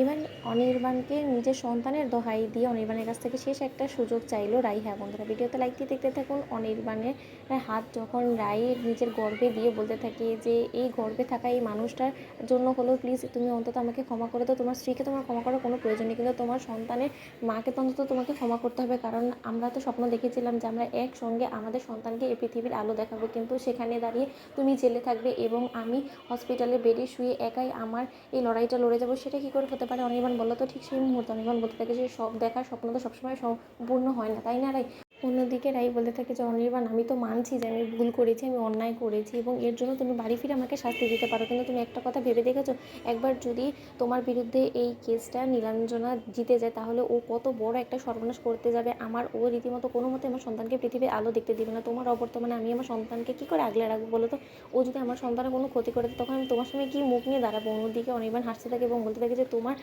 এবার অনির্বাণকে নিজের সন্তানের দোহাই দিয়ে অনির্বাণের কাছ থেকে শেষ একটা সুযোগ চাইলো রাই। হ্যাঁ বন্ধুরা, ভিডিওতে লাইক দিয়ে দেখতে থাকুন। অনির্বাণের হাত যখন রায়ের নিজের গর্বে দিয়ে বলতে থাকে যে, এই গর্বে থাকা এই মানুষটার জন্য হলেও প্লিজ তুমি অন্তত আমাকে ক্ষমা করে দাও। তোমার স্ত্রীকে তোমার ক্ষমা করার কোনো প্রয়োজন নেই। কিন্তু তোমার সন্তানের মাকে তো অন্তত তোমাকে ক্ষমা করতে হবে। কারণ আমরা তো স্বপ্ন দেখেছিলাম যে আমরা একসঙ্গে আমাদের সন্তানকে এই পৃথিবীর আলো দেখাবো। কিন্তু সেখানে দাঁড়িয়ে তুমি জেলে থাকবে এবং আমি হসপিটালে বেডে শুয়ে একাই আমার এই লড়াইটা লড়ে যাব। সেটা কী করে হতে পারে, অনির্বাণ বলল তো ঠিক সেই মুহূর্তে। অনির্বাণ বলতে থাকে যে সব দেখার স্বপ্ন তো সবসময় সম্পূর্ণ হয় না, তাই না রাই অন্যদিকে রাই বলতে থাকে যে, অনির্বাণ, আমি তো মানছি যে, আমি ভুল করেছি, আমি অন্যায় করেছি এবং এর জন্য তুমি বাড়ি ফিরে আমাকে শাস্তি দিতে পারো। কিন্তু তুমি একটা কথা ভেবে দেখেছ? একবার যদি তোমার বিরুদ্ধে এই কেসটা নীলাঞ্জনা জিতে যায়, তাহলে ও কত বড় একটা সর্বনাশ করতে যাবে? আমার ও রীতিমতো কোনো মতে আমার সন্তানকে পৃথিবীর আলো দেখতে দিবে না। তোমার অবর্তমানে আমি আমার সন্তানকে কী করে আগলে রাখব বলো তো? ও যদি আমার সন্তানের কোনো ক্ষতি করে, তখন আমি তোমার সঙ্গে কী মুখ নিয়ে দাঁড়াবো? অন্যদিকে অনির্বাণ হাসতে থাকে এবং বলতে থাকে যে, তোমার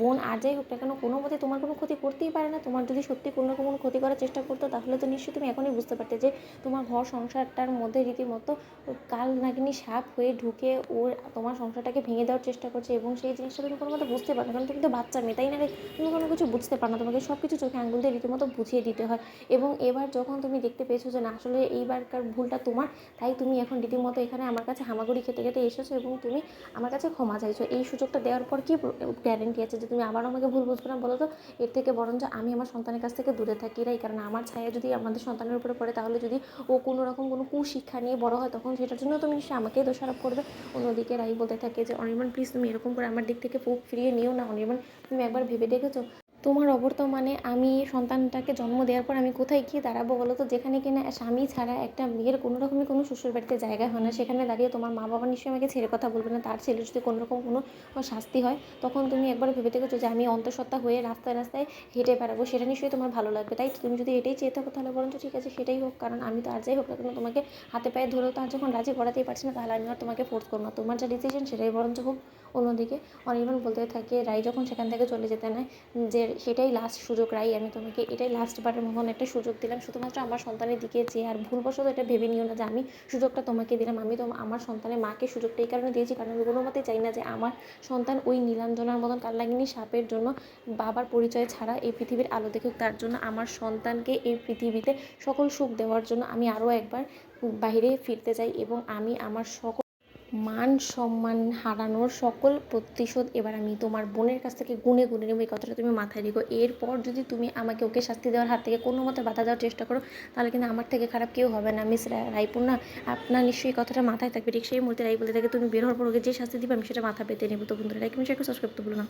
বোন আর যাই হোক না কেন কোনো মতে তোমার কোনো ক্ষতি করতেই পারে না। তোমার যদি সত্যি কোনো রকম কোনো ক্ষতি করার চেষ্টা করতো তাহলে তো নিশ্চয়ই তুমি এখনই বুঝতে পারতে যে তোমার ঘর সংসারটার মধ্যে রীতিমতো কাল নাগিনী সাপ হয়ে ঢুকে ওর তোমার সংসারটাকে ভেঙে দেওয়ার চেষ্টা করছে এবং সেই জিনিসটা তুমি কোনো মতো বুঝতে পারো কারণ তুমি তো বাচ্চা মেয়ে, তাই না তুমি কোনো কিছু বুঝতে পারো না, তোমাকে সব কিছু চোখে আঙুল দিয়ে রীতিমতো বুঝিয়ে দিতে হয়। এবং এবার যখন তুমি দেখতে পেয়েছ যে না, আসলে এইবারকার ভুলটা তোমার, তাই তুমি এখন রীতিমতো এখানে আমার কাছে হামাগুড়ি খেতে খেতে এসেছ এবং তুমি আমার কাছে ক্ষমা চাইছো। এই সুযোগটা দেওয়ার পর কি গ্যারেন্টি আছে যে তুমি আবার আমাকে ভুল বুঝবে না বলো তো? এর থেকে বরঞ্চ আমি আমার সন্তানের কাছ থেকে দূরে থাকি রাই কারণ আমার ছায়া যদি আমাদের সন্তানের উপরে পড়ে, তাহলে যদি ও কোনো রকম কোনো কুশিক্ষা নিয়ে বড় হয়, তখন সেটার জন্য তুমি নিশ্চয়ই আমাকে দোষারোপ করবে। অন্যদিকে রাই বলতে থাকে যে, অনির্বাণ প্লিজ তুমি এরকম করে আমার দিক থেকে ফিরিয়ে নিও না। অনির্বাণ, তুমি একবার ভেবে দেখেছ তোমার অবর্তমানে আমি সন্তানটাকে জন্ম দেওয়ার পর আমি কোথায় গিয়ে দাঁড়াবো বলো তো? যেখানে কিনা স্বামী ছাড়া একটা মেয়ের কোনো রকমই কোনো শ্বশুর বাড়িতে জায়গা হয় না। সেখানে দাঁড়িয়ে তোমার মা বাবা নিশ্চয়ই আমাকে ছেড়ে কথা বলবে না। তার ছেলে যদি কোনো রকম কোনো শাস্তি হয়, তখন তুমি একবার ভেবে দেখেছ যে আমি অন্তঃসত্ত্বা হয়ে রাস্তায় রাস্তায় হেঁটে বেড়াবো? সেটা নিশ্চয়ই তোমার ভালো লাগবে, তাই? তুমি যদি এটাই চেয়ে থাকো তাহলে বরঞ্চ ঠিক আছে, সেটাই হোক। কারণ আমি তো আর যাই হোক না কেন, তোমাকে হাতে পায়ে ধরেও তো আর যখন রাজি করাতেই পারছি না, তাহলে আমি আর তোমাকে ফোর্স করব না। তোমার যা ডিসিশন সেটাই বরঞ্চ হোক। অন্যদিকে অনির্বাণ বলতে থাকে, রাই যখন সেখান থেকে চলে যেতে নেয়, যে সেটাই লাস্ট সুযোগ রাই আমি তোমাকে এটাই লাস্ট বারের মতন একটা সুযোগ দিলাম। শুধুমাত্র আমার সন্তানের দিকে যে আর ভুলবশত এটা ভেবে নিও না যে আমি সুযোগটা তোমাকে দিলাম। আমি তো আমার সন্তানের মাকে সুযোগটা এই কারণে দিয়েছি কারণ আমি কোনো মতে চাই না যে আমার সন্তান ওই নীলাঞ্জনার মতন কাল্লাগিনী সাপের জন্য বাবার পরিচয় ছাড়া এই পৃথিবীর আলো দেখুক। তার জন্য আমার সন্তানকে এই পৃথিবীতে সকল সুখ দেওয়ার জন্য আমি আরও একবার বাইরে ফিরতে চাই এবং আমি আমার সকল মান সম্মান হারানোর সকল প্রতিশোধ এবার আমি তোমার বোনের কাছ থেকে গুনে গুনে নেব। এই কথাটা তুমি মাথায় রেখো। এরপর যদি তুমি আমাকে ওকে শাস্তি দেওয়ার হাত থেকে কোনো মতে বাধা দেওয়ার চেষ্টা করো, তাহলে কিন্তু আমার থেকে খারাপ কেউ হবে না। মিস রায়পুর না আপনার নিশ্চয়ই কথাটা মাথায় থাকবে। ঠিক সেই মুহূর্তে রায় বলে থাকে তুমি বের হওয়ার পর ওকে যে শাস্তি দিবে আমি সেটা মাথা পেতে নেব। তো বন্ধুরা লাইক সাবস্ক্রাইব করতে ভুলো না।